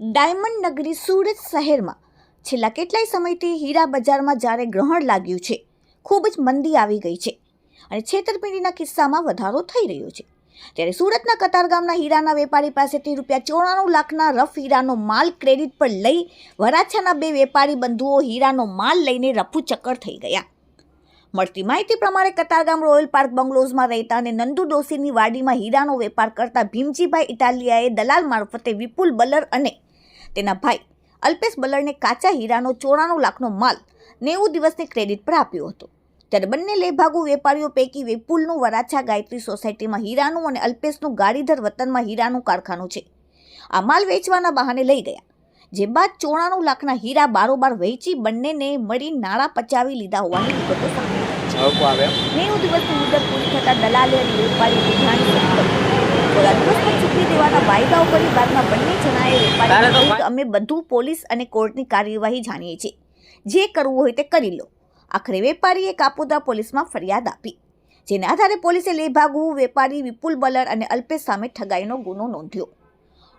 Diamond નગરી સુરત શહેરમાં છેલ્લા કેટલાય સમયથી હીરા બજારમાં જ્યારે ગ્રહણ લાગ્યું છે, ખૂબ જ મંદી આવી ગઈ છે અને છેતરપિંડીના કિસ્સામાં વધારો થઈ રહ્યો છે. ત્યારે સુરતના કતારગામના હીરાના વેપારી પાસેથી રૂપિયા ચોરાણું લાખના રફ હીરાનો માલ ક્રેડિટ પર લઈ વરાછાના બે વેપારી બંધુઓ હીરાનો માલ લઈને રફુચક્કર થઈ ગયા. મળતી માહિતી પ્રમાણે કતારગામ રોયલ પાર્ક બંગલોઝમાં રહેતા અને નંદુ ડોસીની વાડીમાં હીરાનો વેપાર કરતા ભીમજીભાઈ ઇટાલિયાએ દલાલ મારફતે વિપુલ બલર અને તેના ભાઈ અલ્પેશ બલરને કાચા હીરાનો ચોરાણું લાખનો માલ નેવું દિવસની ક્રેડિટ પર આપ્યો હતો. ત્યારે બંને લેભાગુ વેપારીઓ પૈકી વિપુલનું વરાછા ગાયત્રી સોસાયટીમાં હીરાનું અને અલ્પેશનું ગાડીધર વતનમાં હીરાનું કારખાનું છે. આ માલ વેચવાના બહાને લઈ ગયા. જે બાદ ચોરાણું લાખના હીરા બારોબાર વહેંચી બંનેને મળી નાણાં પચાવી લીધા હોવાની વિગતો સામે નેવું દિવસની મુદત પૂરી થતાં દલાલે અને વેપારી વિધાન થોડા દિવસમાં ચૂકવી દેવાના વાયદાઓ કરી બાદમાં બંને જણાએ વેપારી અમે બધું પોલીસ અને કોર્ટની કાર્યવાહી જાણીએ છીએ. જે કરવું હોય તે કરી લો. આખરે વેપારીએ કાપોદા પોલીસમાં ફરિયાદ આપી. જેના આધારે પોલીસે લેભાગુ વેપારી વિપુલ બલર અને અલ્પેશ સામે ઠગાઈનો ગુનો નોંધ્યો.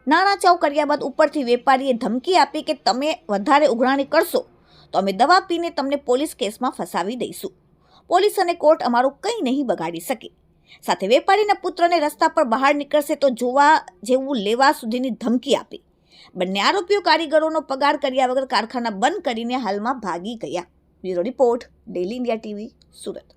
નાણાં ચાવ કર્યા બાદ ઉપરથી વેપારીએ ધમકી આપી કે તમે વધારે ઉઘરાણી કરશો. તો અમે દવા પીને તમને પોલીસ કેસમાં ફસાવી દઈશું. પોલીસ અને કોર્ટ અમારું કંઈ નહીં બગાડી શકે. સાથે વેપારીના પુત્રને રસ્તા પર બહાર નીકળશે તો જોવા જેવું લેવા સુધીની ધમકી આપી. બંને આરોપીઓ કારીગરોનો પગાર કર્યા વગર કારખાના બંધ કરીને હાલમાં ભાગી ગયા. Bureau report daily India TV, Surat.